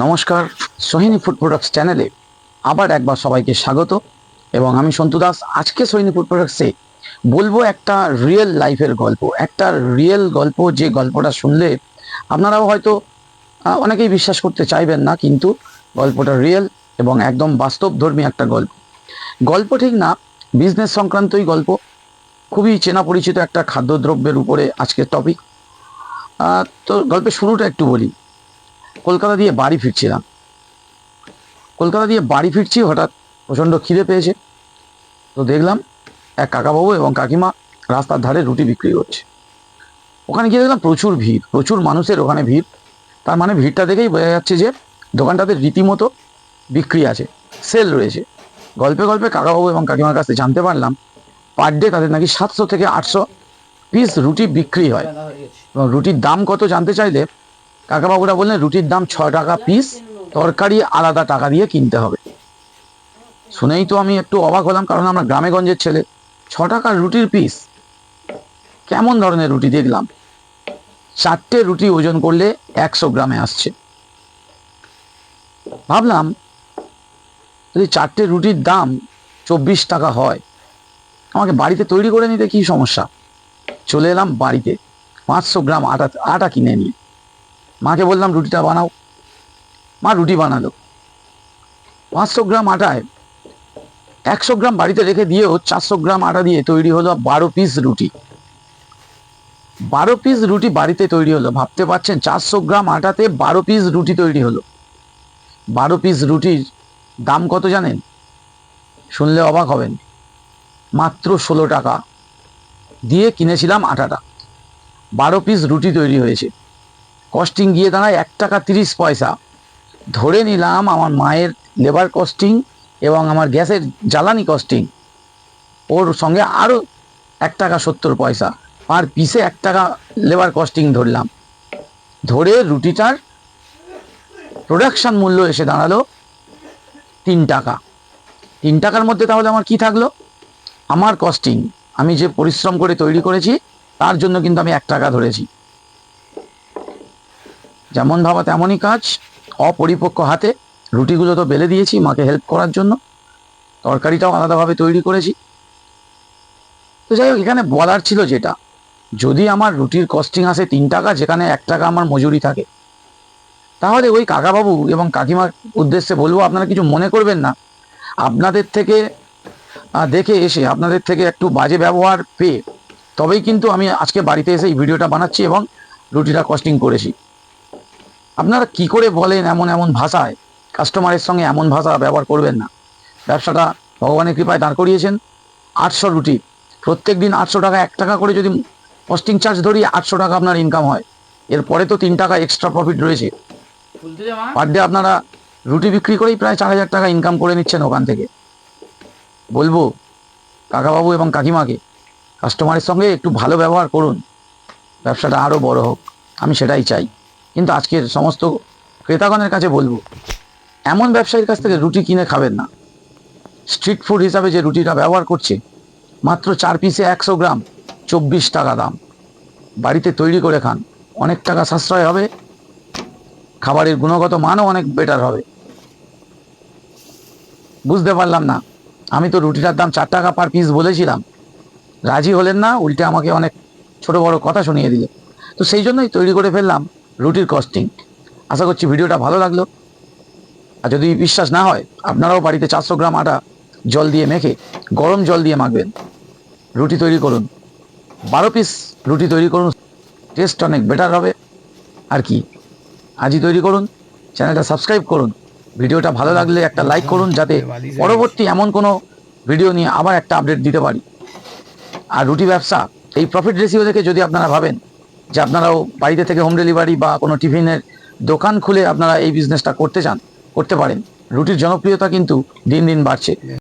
নমস্কার, Sohini food products চ্যানেলে আবার একবার সবাইকে স্বাগত এবং আমি সন্তু দাস। আজকে সোহিনী ফুড প্রোডাক্টসে বলব একটা রিয়েল লাইফের গল্প, একটা রিয়েল গল্প। যে গল্পটা শুনলে আপনারাও হয়তো অনেকেই বিশ্বাস করতে চাইবেন না, কিন্তু গল্পটা রিয়েল এবং একদম বাস্তবধর্মী একটা গল্প। গল্প ঠিক না বিজনেস সংক্রান্তই গল্প। খুবই চেনা পরিচিত একটা খাদ্যদ্রব্যের উপরে আজকের টপিক তো গল্পের শুরুটা একটু বলি। কলকাতা দিয়ে বাড়ি ফিরছিলাম। কলকাতা দিয়ে বাড়ি ফিরছি, হঠাৎ প্রচণ্ড খিদে পেয়েছে। তো দেখলাম এক কাকাবাবু এবং কাকিমা রাস্তার ধারে রুটি বিক্রি করছে। ওখানে গিয়ে দেখলাম প্রচুর ভিড়, প্রচুর মানুষের ওখানে ভিড়। তার মানে ভিড়টা দেখেই বোঝা যাচ্ছে যে দোকানটাতে রীতিমতো বিক্রি আছে, সেল রয়েছে। গল্পে গল্পে কাকাবাবু এবং কাকিমার কাছে জানতে পারলাম, পার ডে তাদের নাকি সাতশো থেকে আটশো পিস রুটি বিক্রি হয়। এবং রুটির দাম কত জানতে চাইলে কাকাবাবুরা বললেন, রুটির দাম ছ টাকা পিস তরকারি আলাদা টাকা দিয়ে কিনতে হবে। শুনেই তো আমি একটু অবাক হলাম, কারণ আমরা গ্রামে গঞ্জের ছেলে। ছ টাকার রুটির পিস কেমন ধরনের রুটি দেখলাম? চারটে রুটি ওজন করলে একশো গ্রামে আসছে। ভাবলাম, যদি চারটে রুটির দাম চব্বিশ টাকা হয়, আমাকে বাড়িতে তৈরি করে নিতে কি সমস্যা? চলে এলাম বাড়িতে, পাঁচশো গ্রাম আটা আটা কিনে নিয়ে। মাকে বললাম, রুটিটা বানাও। মা রুটি বানালো। পাঁচশো গ্রাম আটায় একশো গ্রাম বাড়িতে রেখে দিয়েও চারশো গ্রাম আটা দিয়ে তৈরি হলো বারো পিস রুটি। বারো পিস রুটি বাড়িতে তৈরি হলো। ভাবতে পারছেন, চারশো গ্রাম আটাতে বারো পিস রুটি তৈরি হলো। বারো পিস রুটির দাম কত জানেন? শুনলে অবাক হবেন। মাত্র ষোলো টাকা। দিয়ে কিনেছিলাম আটাটা। বারো পিস রুটি তৈরি হয়েছে। কস্টিং গিয়ে দাঁড়ায় এক টাকা তিরিশ পয়সা। ধরে নিলাম আমার মায়ের লেবার কস্টিং এবং আমার গ্যাসের জ্বালানি কস্টিং ওর সঙ্গে আরও এক টাকা সত্তর পয়সা। আর পিসে এক টাকা লেবার কস্টিং ধরলাম। ধরে রুটিটার প্রোডাকশান মূল্য এসে দাঁড়াল তিন টাকা। তিন টাকার মধ্যে তাহলে আমার কি থাকল? আমার কস্টিং আমি যে পরিশ্রম করে তৈরি করেছি, তার জন্য কিন্তু আমি এক টাকা ধরেছি। যেমন ভাবা তেমনই কাজ। অপরিপক্ক হাতে রুটিগুলো তো বেলে দিয়েছি মাকে হেল্প করার জন্য। তরকারিটাও আলাদাভাবে তৈরি করেছি। তো যাই হোক, এখানে বলার ছিল যেটা, যদি আমার রুটির কস্টিং আসে তিন টাকা, যেখানে এক টাকা আমার মজুরি থাকে, তাহলে ওই কাকাবাবু এবং কাকিমার উদ্দেশ্যে বলব, আপনারা কিছু মনে করবেন না। আপনাদের থেকে দেখে এসে, আপনাদের থেকে একটু বাজে ব্যবহার পেয়ে, তবেই কিন্তু আমি আজকে বাড়িতে এসে এই ভিডিওটা বানাচ্ছি এবং রুটিটা কস্টিং করেছি। আপনারা কি করে বলেন এমন এমন ভাষায়? কাস্টমারের সঙ্গে এমন ভাষা ব্যবহার করবেন না। ব্যবসাটা ভগবানের কৃপায় দাঁড় করিয়েছেন। আটশো রুটি। প্রত্যেক দিন আটশো টাকা এক টাকা করে যদি কস্টিং চার্জ ধরি আটশো টাকা আপনার ইনকাম হয়। এরপরে তো তিন টাকা এক্সট্রা প্রফিট রয়েছে। পার ডে আপনারা রুটি বিক্রি করেই প্রায় চার হাজার টাকা ইনকাম করে নিচ্ছেন ওখান থেকে। বলব কাকাবাবু এবং কাকিমাকে কাস্টমারের সঙ্গে একটু ভালো ব্যবহার করুন। ব্যবসাটা আরও বড় হোক। আমি সেটাই চাই। কিন্তু আজকের সমস্ত ক্রেতাগণের কাছে বলব, এমন ব্যবসায়ীর কাছ থেকে রুটি কিনে খাবেন না। স্ট্রিট ফুড হিসাবে যে রুটিটা ব্যবহার করছে, মাত্র চার পিসে একশো গ্রাম, চব্বিশ টাকা দাম। বাড়িতে তৈরি করে খান, অনেক টাকা সাশ্রয় হবে, খাবারের গুণগত মানও অনেক বেটার হবে। বুঝতে পারলাম না, আমি তো রুটিটার দাম চার টাকা পার পিস বলেছিলাম। রাজি হলেন না, উল্টে আমাকে অনেক ছোট বড় কথা শুনিয়ে দিলে তো সেই জন্যই তৈরি করে ফেললাম রুটির কস্টিং আশা করছি ভিডিওটা ভালো লাগল। আর যদি বিশ্বাস না হয়, আপনারাও বাড়িতে চারশো গ্রাম আটা জল দিয়ে মেখে, গরম জল দিয়ে মাখবেন। রুটি তৈরি করুন। বারো পিস রুটি তৈরি করুন। টেস্ট অনেক বেটার হবে। আর কি? আজই তৈরি করুন। চ্যানেলটা সাবস্ক্রাইব করুন। ভিডিওটা ভালো লাগলে একটা লাইক করুন, যাতে পরবর্তী এমন কোনো ভিডিও নিয়ে আবার একটা আপডেট দিতে পারি। আর রুটি ব্যবসা, এই প্রফিট রেশিও দেখে যদি আপনারা ভাবেন যে আপনারাও বাড়িতে থেকে হোম ডেলিভারি বা কোনো টিফিনের দোকান খুলে আপনারা এই বিজনেসটা করতে চান, করতে পারেন। রুটির জনপ্রিয়তা কিন্তু দিন দিন বাড়ছে।